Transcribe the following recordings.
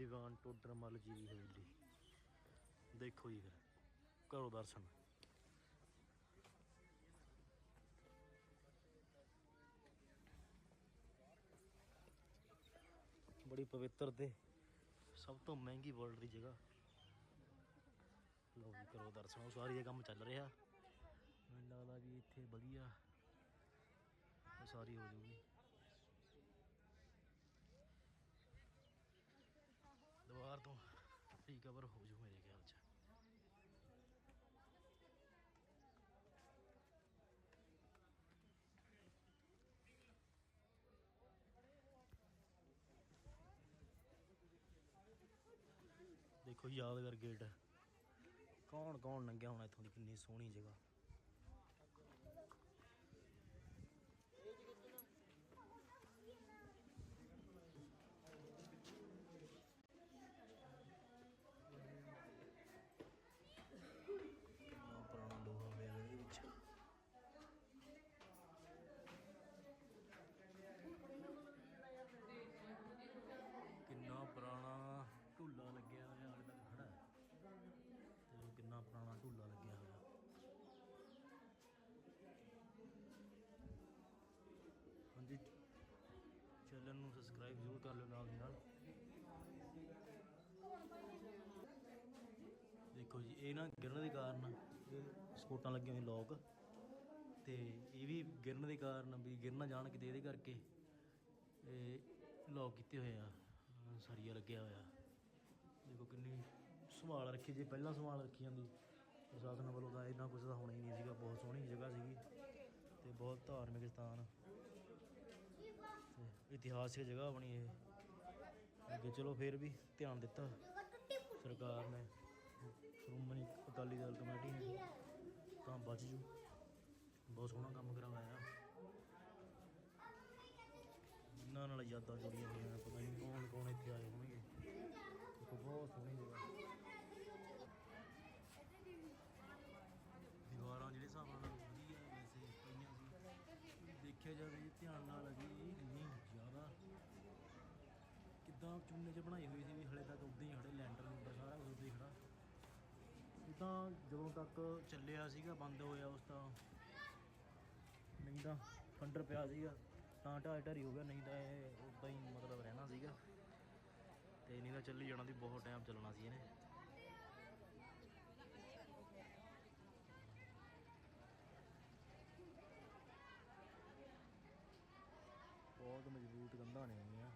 ਦੀਵਾਨ ਟੋਡਰ ਮੱਲ ਜੀ ਦੀ ਹਵੇਲੀ ਦੇਖੋ ਜੀ ਫਿਰ, ਕਰੋ ਦਰਸ਼ਨ। ਬੜੀ ਪਵਿੱਤਰ ਤੇ ਸਭ ਤੋਂ ਮਹਿੰਗੀ ਵਰਲਡ ਦੀ ਜਗ੍ਹਾ। ਲੋ ਵੀ ਕਰੋ ਦਰਸ਼ਨ। ਉਹ ਸਾਰੀ ਇਹ ਕੰਮ ਚੱਲ ਰਿਹਾ। ਮੈਨੂੰ ਲੱਗਦਾ ਵੀ ਇੱਥੇ ਵਧੀਆ। ਸਾਰੀ ਹੋ ਜੂਗੀ ਤੋਂ ਰੀਕਵਰ ਹੋ ਜੂ ਮੇਰੇ ਖਿਆਲ ਚ। ਦੇਖੋ ਯਾਦਗਾਰ ਗੇਟ। ਕੌਣ ਕੌਣ ਲੰਘਿਆ ਹੋਣਾ ਇੱਥੋਂ ਦੀ ਕਿੰਨੀ ਸੋਹਣੀ ਜਗ੍ਹਾ ਕਿੰਨਾ ਪੁਰਾਣਾ ਲੋਹਾ ਪਿਆ ਇਹਦੇ ਵਿੱਚ ਕਿੰਨਾ ਪੁਰਾਣਾ ਢੂਲਾ ਲੱਗਿਆ ਹੋਇਆ ਹਾਲੇ ਤੱਕ ਖੜਾ ਹੈ ਤੇ ਉਹ ਕਿੰਨਾ ਪੁਰਾਣਾ ਢੂਲਾ ਲੱਗਿਆ ਹੋਇਆ ਹਾਂਜੀ ਚੈਨਲ ਨੂੰ ਸਬਸਕ੍ਰਾਈਬ ਜ਼ਰੂਰ ਕਰ ਲਿਓ ਨਾਲ ਦੀ ਨਾਲ। ਦੇਖੋ ਜੀ, ਇਹ ਨਾ ਗਿਰਨ ਦੇ ਕਾਰਨ ਇਹ ਸਪੋਰਟਾਂ ਲੱਗੀਆਂ ਹੋਈਆਂ ਲੋਕ। ਤੇ ਇਹ ਵੀ ਗਿਰਨ ਦੇ ਕਾਰਨ ਵੀ ਗਿਰ ਨਾ ਜਾਣ ਕਿਤੇ ਇਹਦੇ ਕਰਕੇ ਇਹ ਲੋਕ ਕੀਤੇ ਹੋਏ ਆ ਅਹ ਸਰੀਆ ਲੱਗਿਆ ਹੋਇਆ। ਦੇਖੋ ਕਿੰਨੀ ਸੰਭਾਲ ਰੱਖੀ ਜੇ ਪਹਿਲਾਂ ਸੰਭਾਲ ਰੱਖੀ ਜਾਂਦੀ। ਪ੍ਰਸ਼ਾਸਨ ਵੱਲੋਂ ਤਾਂ ਇੰਨਾ ਕੁਝ ਤਾਂ ਹੋਣਾ ਹੀ ਨਹੀਂ ਸੀਗਾ, ਬਹੁਤ ਸੋਹਣੀ ਜਗ੍ਹਾ ਸੀਗੀ ਤੇ ਬਹੁਤ ਧਾਰਮਿਕ ਸਥਾਨ। ਇਤਿਹਾਸਿਕ ਜਗ੍ਹਾ ਬਣੀ ਇਹ। ਅੱਗੇ ਚਲੋ ਫੇਰ ਵੀ ਧਿਆਨ ਦਿੱਤਾ। ਸਰਕਾਰ ਨੇ। ਸ਼੍ਰੋਮਣੀ ਅਕਾਲੀ ਦਲ ਕਮੇਟੀ ਨੇ। ਤਾਂ ਬਚ ਜੂ। ਬਹੁਤ ਸੋਹਣਾ ਕੰਮ ਕਰਵਾਇਆ। ਇਹਨਾਂ ਨਾਲ ਯਾਦਾਂ ਜੁੜੀਆਂ ਹੋਈਆਂ। ਪਤਾ ਨਹੀਂ ਕੌਣ ਕੌਣ ਇੱਥੇ ਆਏ ਹੋਣਗੇ। ਬਹੁਤ ਸੋਹਣੀ ਜਗ੍ਹਾ। ਦੀਵਾਰਾਂ ਜਿਹੜੇ ਹਿਸਾਬ ਨਾਲ ਵਧੀਆ ਵੈਸੇ ਪਈਆਂ ਸੀ। ਦੇਖਿਆ ਜਾਵੇ, ਧਿਆਨ ਨਾਲ ਅਜੀ ਇੰਨੀ ਜ਼ਿਆਦਾ ਕਿੱਦਾਂ ਚੁੰਨੇ 'ਚ ਬਣਾਈ ਹੋਈ ਸੀ ਵੀ ਹਲੇ ਤੱਕ ਉਦਾਂ ਹੀ ਖੜੇ ਲੈਂਟਰ ਲੂੰਟਰ ਸਾਰਾ ਕੁਝ ਉਦਾਂ ਹੀ ਖੜਾ। ਇਹ ਜਦੋਂ ਤੱਕ ਚੱਲਿਆ ਸੀਗਾ, ਬੰਦ ਹੋਇਆ ਉਸ ਤਾਂ ਨਹੀਂ ਤਾਂ ਖੰਡਰ ਪਿਆ ਸੀਗਾ, ਤਾਂ ਢਾਈ ਢਾਰੀ ਹੋ ਗਿਆ, ਨਹੀਂ ਤਾਂ ਇਹ ਉਦਾਂ ਹੀ ਮਤਲਬ ਰਹਿਣਾ ਸੀਗਾ। ਤੇ ਨਹੀਂ ਤਾਂ ਚੱਲੀ ਜਾਣਾ ਸੀ, ਬਹੁਤ ਟਾਈਮ ਚੱਲਣਾ ਸੀ ਇਹਨੇ। ਬਹੁਤ ਮਜ਼ਬੂਤ ਕੰਧਾਂ ਨੇ ਇਹਦੀਆਂ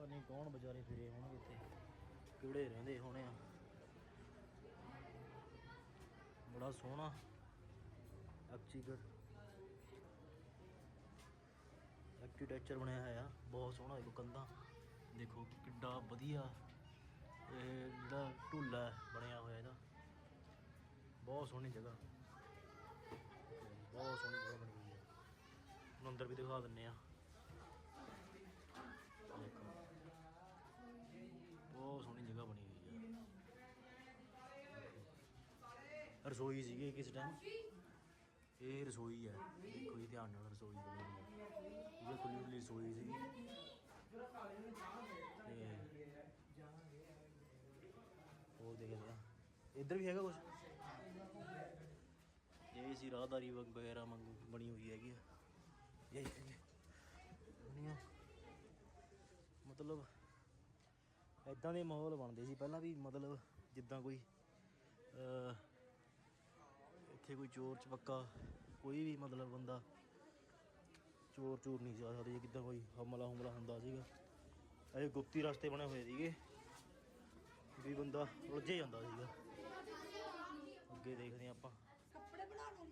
ਪਤਾ ਨਹੀਂ ਕੌਣ ਵਿਚਾਰੇ ਫਿਰੇ ਹੋਣਗੇ ਇੱਥੇ। ਕਿਹੜੇ ਰਹਿੰਦੇ ਹੋਣੇ ਆ। ਬੜਾ ਸੋਹਣਾ। ਐਕਚੀਕਟ ਆਰਕੀਟੈਕਚਰ ਬਣਿਆ ਹੋਇਆ। ਬਹੁਤ ਸੋਹਣਾ ਦੇਖੋ ਕੰਧਾਂ। ਦੇਖੋ ਕਿੱਡਾ ਵਧੀਆ ਇਹ ਜਿਹੜਾ ਢੂਲਾ ਬਣਿਆ ਹੋਇਆ ਇਹਦਾ। ਬਹੁਤ ਸੋਹਣੀ ਜਗ੍ਹਾ। ਬਹੁਤ ਸੋਹਣੀ ਜਗ੍ਹਾ ਬਣੀ ਹੋਈ ਹੈ। ਅੰਦਰ ਵੀ ਦਿਖਾ ਦਿੰਨੇ ਆ ਦੇਖੋ ਬਹੁਤ ਸੋਹਣੀ ਜਗ੍ਹਾ ਬਣੀ ਹੋਈ ਹੈ ਰਸੋਈ ਸੀਗੀ ਕਿਸ ਟਾਈਮ ਇਹ ਰਸੋਈ ਹੈ। ਦੇਖੋ ਜੀ, ਧਿਆਨ ਨਾਲ ਰਸੋਈ ਬਣੀ ਹੈ। ਇਹ ਖੁੱਲੀ ਖੁੱਲੀ ਰਸੋਈ ਸੀਗੀ। ਤੇ ਹੋਰ ਦੇਖਦੇ ਆ ਇੱਧਰ ਵੀ ਹੈਗਾ ਕੁਝ ਇਹ ਸੀ ਰਾਹਦਾਰੀ ਵਗੈਰਾ ਵਾਂਗੂ ਬਣੀ ਹੋਈ ਹੈਗੀ ਆ। ਇਹ ਬਣੀਆਂ ਮਤਲਬ ਐਦਾਂ ਦੇ ਮਾਹੌਲ ਬਣਦੇ ਸੀ। ਪਹਿਲਾਂ ਵੀ ਮਤਲਬ ਜਿੱਦਾਂ ਕੋਈ ਇੱਥੇ ਕੋਈ ਚੋਰ ਚਪੱਕਾ ਕੋਈ ਵੀ ਮਤਲਬ ਬੰਦਾ ਚੋਰ ਚੋਰ ਨਹੀਂ ਜਾ ਸਕਦੇ ਕਿੱਦਾਂ ਕੋਈ ਹਮਲਾ ਹਮਲਾ ਹੁੰਦਾ ਸੀਗਾ। ਇਹ ਗੁਪਤੀ ਰਸਤੇ ਬਣੇ ਹੋਏ ਸੀਗੇ ਵੀ ਬੰਦਾ ਉਲਝੇ ਜਾਂਦਾ ਸੀਗਾ। ਅੱਗੇ ਦੇਖਦੇ ਆਪਾਂ। ਕੱਪੜੇ ਬਣਾ ਲਓ।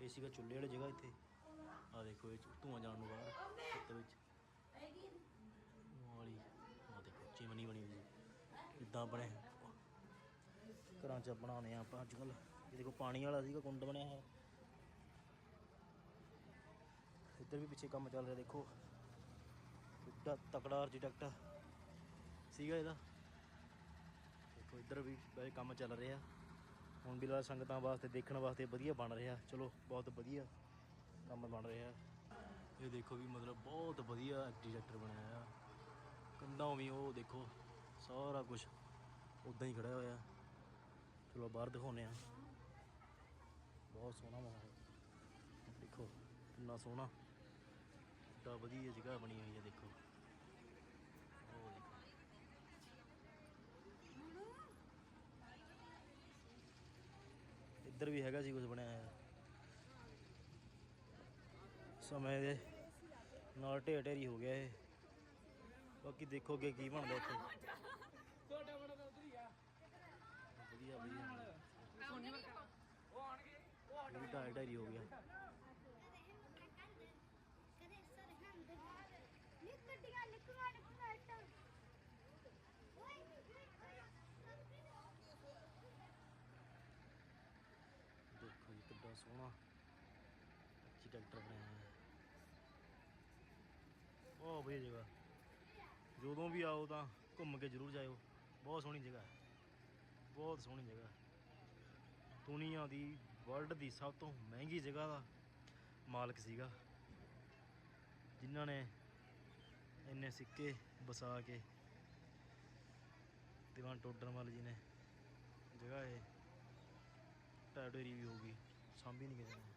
ਇਹ ਸੀਗਾ ਚੁੱਲ੍ਹੇ ਵਾਲੀ ਜਗ੍ਹਾ ਇੱਥੇ। ਆ ਦੇਖੋ ਇਹ ਧੂੰਆਂ ਜਾਣ ਨੂੰ ਬਾਹਰ ਖੇਤ ਵਿੱਚ। ਵਾਲੀ ਆ ਦੇਖੋ ਚਿਮਨੀ ਬਣੀ ਹੋਈ ਜੀ ਇਦਾਂ ਬਣੇ ਘਰਾਂ 'ਚ ਬਣਾਉਂਦੇ ਆ ਆਪਾਂ ਅੱਜ ਕੱਲ ਇਹ ਦੇਖੋ, ਪਾਣੀ ਵਾਲਾ ਸੀਗਾ, ਕੁੰਡ ਬਣਿਆ ਹੈ ਇੱਧਰ ਵੀ ਪਿੱਛੇ ਕੰਮ ਚੱਲ ਰਿਹਾ, ਦੇਖੋ। ਕਿੱਡਾ ਤਕੜਾ ਆਰਕੀਟੈਕਟ ਸੀਗਾ ਇਹਦਾ। ਦੇਖੋ, ਇੱਧਰ ਵੀ ਵੈਸੇ ਕੰਮ ਚੱਲ ਰਿਹਾ। ਹੁਣ ਵੀ ਲਾ ਸੰਗਤਾਂ ਵਾਸਤੇ, ਦੇਖਣ ਵਾਸਤੇ ਵਧੀਆ ਬਣ ਰਿਹਾ। ਚਲੋ, ਬਹੁਤ ਵਧੀਆ ਕੰਮ ਬਣ ਰਿਹਾ। ਇਹ ਦੇਖੋ ਵੀ ਮਤਲਬ ਬਹੁਤ ਵਧੀਆ ਐਗਰੀਕਲਚਰ ਬਣਾਇਆ। ਆ ਕੰਧਾਂ ਵੀ ਉਹ ਦੇਖੋ, ਸਾਰਾ ਕੁਝ ਉਦਾਂ ਹੀ ਖੜਾ ਹੋਇਆ। ਚਲੋ ਬਾਹਰ ਦਿਖਾਉਂਦੇ ਆ ਬਹੁਤ ਸੋਹਣਾ ਮਾਹੌਲ। ਦੇਖੋ, ਕਿੰਨਾ ਸੋਹਣਾ। ਤਾਂ ਵਧੀਆ ਜਗ੍ਹਾ ਬਣੀ ਹੋਈ ਹੈ, ਦੇਖੋ। ਉਹ ਦੇਖੋ ਇੱਧਰ ਵੀ ਹੈਗਾ ਸੀ ਕੁਝ ਬਣਿਆ ਹੋਇਆ। ਸਮੇਂ ਦੇ ਨਾਲ ਢੇਰ ਢੇਰੀ ਹੋ ਗਿਆ ਇਹ। ਬਾਕੀ ਦੇਖੋ ਅੱਗੇ ਕੀ ਬਣਦਾ ਇੱਥੇ ਛੋਟਾ ਬੜਾ ਤਾਂ ਉਧਰ ਹੀ ਆ ਵਧੀਆ ਵਧੀਆ ਉਹ ਆਣਗੇ ਉਹ ਇਹ ਵੀ ਢਾਈ ਢਾਈ ਹੋ ਗਿਆ। ਦੇਖੋ ਜੀ ਕਿੱਡਾ ਸੋਹਣਾ ਅੱਛੀ ਟਰੈਕਟਰ ਬਣਿਆ ਹੈ। ਬਹੁਤ ਵਧੀਆ ਜਗ੍ਹਾ। ਜਦੋਂ ਵੀ ਆਓ ਤਾਂ ਘੁੰਮ ਕੇ ਜ਼ਰੂਰ ਜਾਇਓ। ਬਹੁਤ ਸੋਹਣੀ ਜਗ੍ਹਾ ਹੈ। ਬਹੁਤ ਸੋਹਣੀ ਜਗ੍ਹਾ ਦੁਨੀਆ ਦੀ ਵਰਲਡ ਦੀ ਸਭ ਤੋਂ ਮਹਿੰਗੀ ਜਗ੍ਹਾ ਦਾ ਮਾਲਕ ਸੀਗਾ। ਜਿਨ੍ਹਾਂ ਨੇ ਇੰਨੇ ਸਿੱਕੇ ਵਸਾ ਕੇ ਦੀਵਾਨ ਟੋਡਰਮਲ ਜੀ ਨੇ ਜਗ੍ਹਾ ਇਹ, ਟੈਟਰੀ ਵੀ ਹੋ ਗਈ, ਸਾਂਭੀ ਨਹੀਂ ਕਿਸੇ ਨੇ।